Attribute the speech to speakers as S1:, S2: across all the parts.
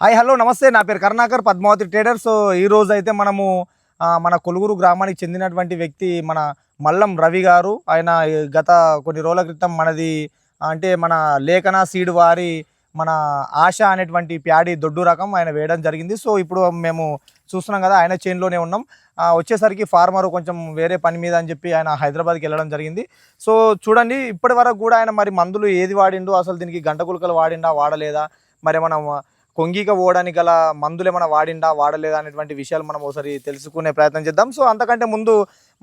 S1: Hi hello నమస్తే. నా పేరు కరుణాకర్ పద్మావతి ట్రేడర్. సో ఈ రోజు అయితే మనము మన కొలుగురు గ్రామానికి చెందినటువంటి వ్యక్తి మన మల్లం రవి గారు. ఆయన గత కొన్ని రోజుల క్రితం మనది అంటే మన లేఖన సీడ్ వారి మన ఆశ అనేటువంటి ప్యాడి దొడ్డు రకం ఆయన వేయడం జరిగింది. సో ఇప్పుడు మేము చూస్తున్నాం కదా ఆయన చేన్లోనే ఉన్నాం. వచ్చేసరికి ఫార్మర్ కొంచెం వేరే పని మీద అని చెప్పి ఆయన హైదరాబాద్కి వెళ్ళడం జరిగింది. సో చూడండి ఇప్పటి వరకు కూడా ఆయన మరి మందులు ఏది వాడిండు? అసలు దీనికి గంట గులకలు వాడిండా వాడలేదా? మరి మనం కొంగిక పోవడానికి గల మందులు ఏమైనా వాడిండా వాడలేదా అనేటువంటి విషయాలు మనం ఒకసారి తెలుసుకునే ప్రయత్నం చేద్దాం. సో అంతకంటే ముందు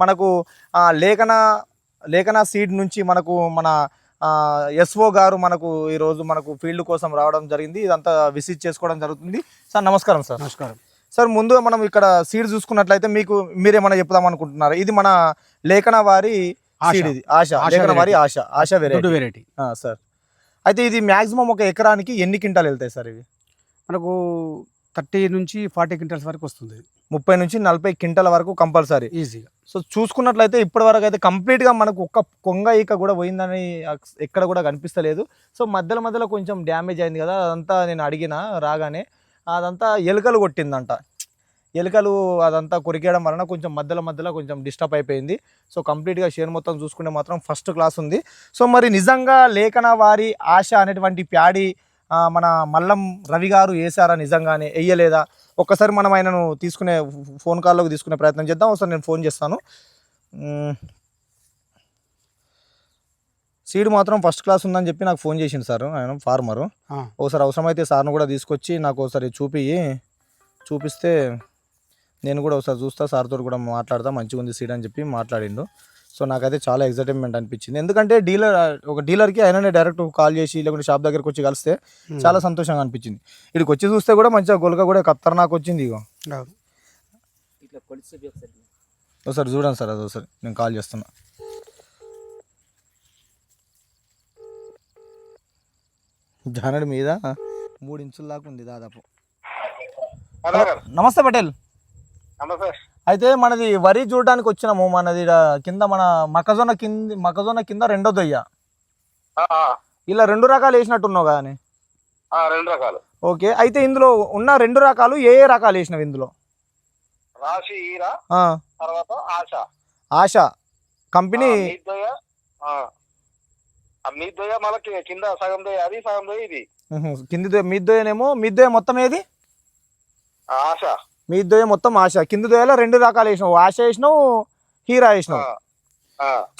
S1: మనకు లేఖన లేఖన సీడ్ నుంచి మనకు మన ఎస్ఓ గారు మనకు ఈరోజు మనకు ఫీల్డ్ కోసం రావడం జరిగింది. ఇదంతా విజిట్ చేసుకోవడం జరుగుతుంది. సార్ నమస్కారం సార్.
S2: నమస్కారం.
S1: సార్ ముందు మనం ఇక్కడ సీడ్ చూసుకున్నట్లయితే మీకు మీరేమైనా చెప్దాం అనుకుంటున్నారు? ఇది మన లేఖన వారి
S2: ఆశ.
S1: సీడ్ ఇది. ఆశ. లేఖన వారి. ఆశ. ఆశ వేరే
S2: దొడ్డు వెరైటీ
S1: సార్. అయితే ఇది మాక్సిమం ఒక ఎకరానికి ఎన్ని క్వింటాలు వెళ్తాయి సార్ ఇవి?
S2: మనకు థర్టీ నుంచి ఫార్టీ క్వింటల్స్ వరకు వస్తుంది.
S1: ముప్పై నుంచి నలభై క్వింటాల వరకు కంపల్సరీ.
S2: ఈజీగా.
S1: సో చూసుకున్నట్లయితే ఇప్పటి వరకు అయితే కంప్లీట్గా మనకు ఒక్క కొంగ ఈక కూడా పోయిందని ఎక్కడ కూడా కనిపిస్తలేదు. సో మధ్యలో మధ్యలో కొంచెం డ్యామేజ్ అయింది కదా అదంతా నేను అడిగిన రాగానే అదంతా ఎలుకలు కొట్టిందంట. ఎలుకలు అదంతా కొరికేయడం వలన కొంచెం మధ్యలో మధ్యలో కొంచెం డిస్టర్బ్ అయిపోయింది. సో కంప్లీట్గా షేర్ మొత్తం చూసుకుంటే మాత్రం ఫస్ట్ క్లాస్ ఉంది. సో మరి నిజంగా లేఖన వారి ఆశ అనేటువంటి ప్యాడీ మన మల్లం రవి గారు వేసారా నిజంగానే? వెయ్యలేదా ఒక్కసారి మనం ఆయనను తీసుకునే ఫోన్ కాల్లోకి తీసుకునే ప్రయత్నం చేద్దాం. ఒకసారి నేను ఫోన్ చేస్తాను. సీడ్ మాత్రం ఫస్ట్ క్లాస్ ఉందని చెప్పి నాకు ఫోన్ చేసిండు సార్. ఆయన ఫార్మరు. ఒకసారి అవసరమైతే సార్ను కూడా తీసుకొచ్చి నాకు ఒకసారి చూపి చూపిస్తే నేను కూడా ఒకసారి చూస్తా సార్తో కూడా మాట్లాడతా మంచిగా ఉంది సీడ్ అని చెప్పి మాట్లాడిండు. సో నాకైతే చాలా ఎక్సైట్మెంట్ అనిపించింది. ఎందుకంటే డీలర్ ఒక డీలర్కి ఆయననే డైరెక్ట్ కాల్ చేసి లేకుంటే షాప్ దగ్గరకు వచ్చి కలిస్తే
S2: ఉమ్.
S1: చాలా సంతోషంగా అనిపించింది. ఇక్కడికి వచ్చి చూస్తే కూడా మంచిగా గొలక కూడా ఖతర్నాక్ వచ్చింది ఇగో. ఒకసారి చూడండి సార్ అది ఒకసారి. నేను కాల్ చేస్తున్నా. జానడి మీద? మూడు ఇంచుల దాకా ఉంది దాదాపు. నమస్తే పటేల్. అయితే మనది వరి చూడడానికి వచ్చినాము మనది కింద మన మొక్కజొన్న కింద మొక్కజొన్న కింద రెండో దొయ్య. ఇలా రెండు రకాలు వేసినట్టున్నావు కానీ
S3: రెండు రకాలు.
S1: ఓకే అయితే ఇందులో ఉన్న రెండు రకాలు ఏ ఏ రకాలు వేసినావు ఇందులో?
S3: రాశి ఈర తర్వాత ఆశ.
S1: ఆశ. కంపెనీ
S3: మళ్ళీ కి- కింద సగం దొయ్య అది సగం దొయ్య ఇది.
S1: ఉహు, కింది దొయ్య మీ దొయ్యనేమో మీ దొయ్య మొత్తం ఏది?
S3: ఆశ.
S1: మీ దొయ్య మొత్తం ఆశ. కింది దొయ్యలో? రెండు రకాలు వేసినావు. ఆశ వేసినావు హీరా వేసినావు.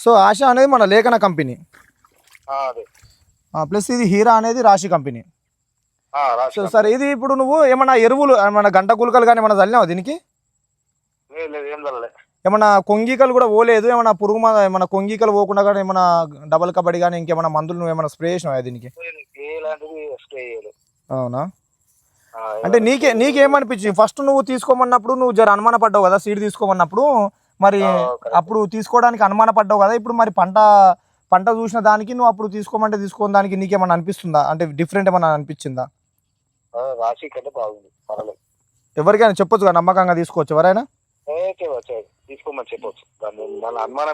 S1: సో ఆశ అనేది మన లేఖన కంపెనీ. ప్లస్ ఇది హీరా అనేది రాశి కంపెనీ. సో సరే ఇది ఇప్పుడు నువ్వు ఏమన్నా ఎరువులు ఏమన్నా గంట గులకలు కానీ ఏమన్నా చల్లినావు దీనికి? ఏమన్నా కొంగికలు కూడా పోలేదు? ఏమన్నా పురుగు మంద ఏమన్నా కొంగికలు పోకుండా కానీ ఏమన్నా డబల్ కబడ్డీ కానీ ఇంకేమన్నా మందులు నువ్వు ఏమన్నా స్ప్రే చేసినావా దీనికి? అవునా? అంటే నీకే నీకేమనిపించింది? ఫస్ట్ నువ్వు తీసుకోమన్నప్పుడు నువ్వు జర అనుమాన పడ్డావు కదా సీడ్ తీసుకోమన్నప్పుడు? మరి. అప్పుడు తీసుకోవడానికి అనుమాన పడ్డావు కదా ఇప్పుడు మరి పంట పంట చూసిన దానికి నువ్వు అప్పుడు తీసుకోమంటే తీసుకోని దానికి నీకేమన్నా అనిపిస్తుందా? అంటే డిఫరెంట్ ఏమన్నా అనిపించిందా?
S3: బాగుంది
S1: ఎవరికైనా చెప్పొచ్చు కదా నమ్మకంగా తీసుకోవచ్చు ఎవరైనా?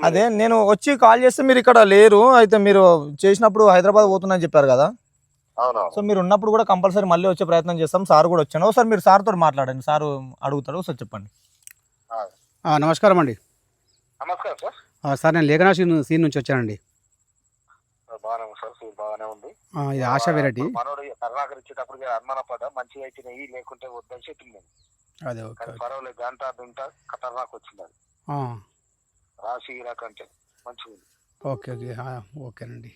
S1: అదే నేను వచ్చి కాల్ చేస్తే మీరు ఇక్కడ లేరు అయితే మీరు చేసినప్పుడు హైదరాబాద్ పోతున్నాని చెప్పారు కదా? సో మీరు ఉన్నప్పుడు కూడా కంపల్సరీ మళ్ళీ వచ్చే ప్రయత్నం చేస్తాం. సార్ కూడా వచ్చాను. ఒకసారి మీరు సార్తో మాట్లాడండి. సార్ అడుగుతాడు. ఒకసారి చెప్పండి.
S3: ఆ,
S2: ఆ, నమస్కారం అండి.
S3: నమస్కారం సార్.
S2: ఆ, సార్ నేను లేఖనా సీన్ సీన్ నుంచి వచ్చానండి.
S3: ఆ, బాగానే ఉంది సార్. సూప్ బాగానే ఉంది.
S2: ఆ, ఇది ఆశ వెరైటీ.
S3: మనోడు కర్ణాకర్ ఇచ్చేటప్పటికి అనుమాన పడ్డా. మంచిగా లేకుంటే వద్దని చెప్పింది.
S2: అదే ఓకే
S3: పర్వాలేదు. గంట ఖతర్నాక్ వచ్చింది అది. మంచిగా
S2: ఓకే ఓకే. ఆ, ఓకేనండి.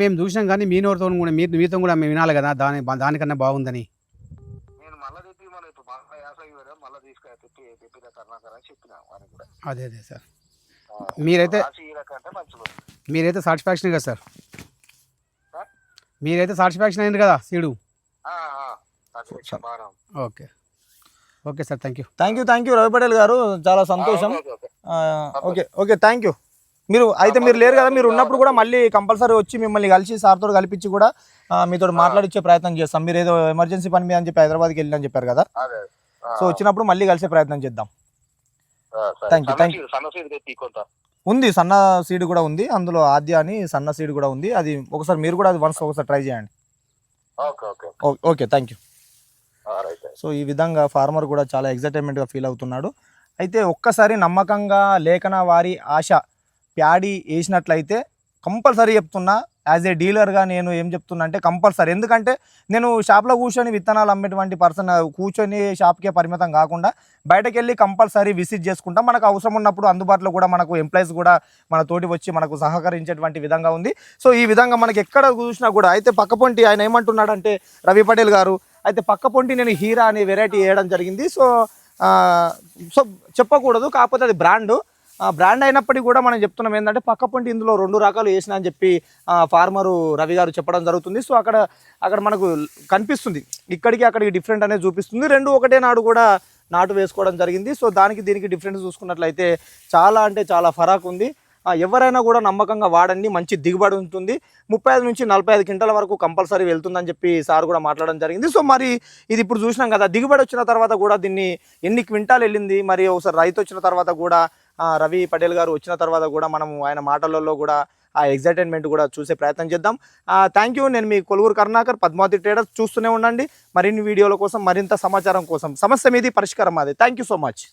S2: మేము చూసినాం కానీ మీ నోటితో కూడా మీ మీతో కూడా మేము వినాలి కదా దాని దానికన్నా బాగుందని. అదే అదే సార్. మీరైతే మీరైతే సాటిస్ఫాక్షన్ కదా సార్?
S3: సార్?
S2: మీరైతే సాటిస్ఫాక్షన్ అయింది కదా seed. Okay okay sir thank you
S1: thank you thank you Ravi Patel గారు చాలా సంతోషం.
S3: ఆ, ఓకే, ఓకే.
S1: ఆ, ఓకే ఓకే థ్యాంక్ యూ మీరు అయితే మీరు లేరు కదా మీరు ఉన్నప్పుడు కూడా మళ్ళీ కంపల్సరీ వచ్చి మిమ్మల్ని కలిసి సార్తో కలిపించి కూడా మీతో మాట్లాడిచ్చే ప్రయత్నం చేస్తాం. మీరు ఏదో ఎమర్జెన్సీ పని మీద అని చెప్పి హైదరాబాద్కి వెళ్ళని చెప్పారు కదా. సో వచ్చినప్పుడు మళ్ళీ కలిసే ప్రయత్నం చేద్దాం.
S3: సన్న సీడ్ తెప్పి కొంత.
S1: ఉంది సన్న సీడ్ కూడా ఉంది. అందులో ఆద్య అని సన్న సీడ్ కూడా ఉంది. అది ఒకసారి మీరు కూడా అది వన్స్ ఒకసారి ట్రై చేయండి.
S3: ఓకే ఓకే
S1: ఓ- ఓకే థ్యాంక్ యూ సో ఈ విధంగా ఫార్మర్ కూడా చాలా ఎగ్జైటైన్మెంట్గా ఫీల్ అవుతున్నాడు. అయితే ఒక్కసారి నమ్మకంగా లేఖన వారి ఆశ ప్యాడీ వేసినట్లయితే కంపల్సరీ చెప్తున్నా యాజ్ ఏ డీలర్గా నేను ఏం చెప్తున్నా అంటే కంపల్సరీ. ఎందుకంటే నేను షాప్లో కూర్చొని విత్తనాలు అమ్మేటువంటి పర్సన్ కూర్చొని షాప్కే పరిమితం కాకుండా బయటకు వెళ్ళి కంపల్సరీ విజిట్ చేసుకుంటాం. మనకు అవసరం ఉన్నప్పుడు అందుబాటులో కూడా మనకు ఎంప్లాయీస్ కూడా మన తోటి వచ్చి మనకు సహకరించేటువంటి విధంగా ఉంది. సో ఈ విధంగా మనకి ఎక్కడ చూసినా కూడా అయితే పక్కపొంటి ఆయన ఏమంటున్నాడంటే రవి పటేల్ గారు అయితే పక్కపొంటి నేను హీరా అనే వెరైటీ వేయడం జరిగింది. సో సో చెప్పకూడదు. కాకపోతే అది బ్రాండు. బ్రాండ్ అయినప్పటికీ కూడా మనం చెప్తున్నాం ఏంటంటే పక్కపొంటి ఇందులో రెండు రకాలు వేసిన అని చెప్పి ఫార్మరు రవి గారు చెప్పడం జరుగుతుంది. సో అక్కడ అక్కడ మనకు కనిపిస్తుంది. ఇక్కడికి అక్కడికి డిఫరెంట్ అనేది చూపిస్తుంది. రెండు ఒకటే నాడు కూడా నాటు వేసుకోవడం జరిగింది. సో దానికి దీనికి డిఫరెన్స్ చూసుకున్నట్లయితే చాలా అంటే చాలా ఫరాక్ ఉంది. ఎవరైనా కూడా నమ్మకంగా వాడండి. మంచి దిగుబడి ఉంటుంది. ముప్పై ఐదు నుంచి నలభై ఐదు క్వింటాల వరకు కంపల్సరీ వెళ్తుందని చెప్పి సార్ కూడా మాట్లాడడం జరిగింది. సో మరి ఇది ఇప్పుడు చూసినాం కదా దిగుబడి వచ్చిన తర్వాత కూడా దీన్ని ఎన్ని క్వింటాలు వెళ్ళింది? మరి ఒకసారి రైతు వచ్చిన తర్వాత కూడా రవి పటేల్ గారు వచ్చిన తర్వాత కూడా మనం ఆయన మాటలలో కూడా ఆ ఎగ్జైటైన్మెంట్ కూడా చూసే ప్రయత్నం చేద్దాం. థ్యాంక్ యూ నేను మీ కొలువురు కరుణాకర్ పద్మావతి ట్రేడర్స్ చూస్తూనే ఉండండి. మరిన్ని వీడియోల కోసం మరింత సమాచారం కోసం. సమస్య మీది పరిష్కారం మాది. Thank you so much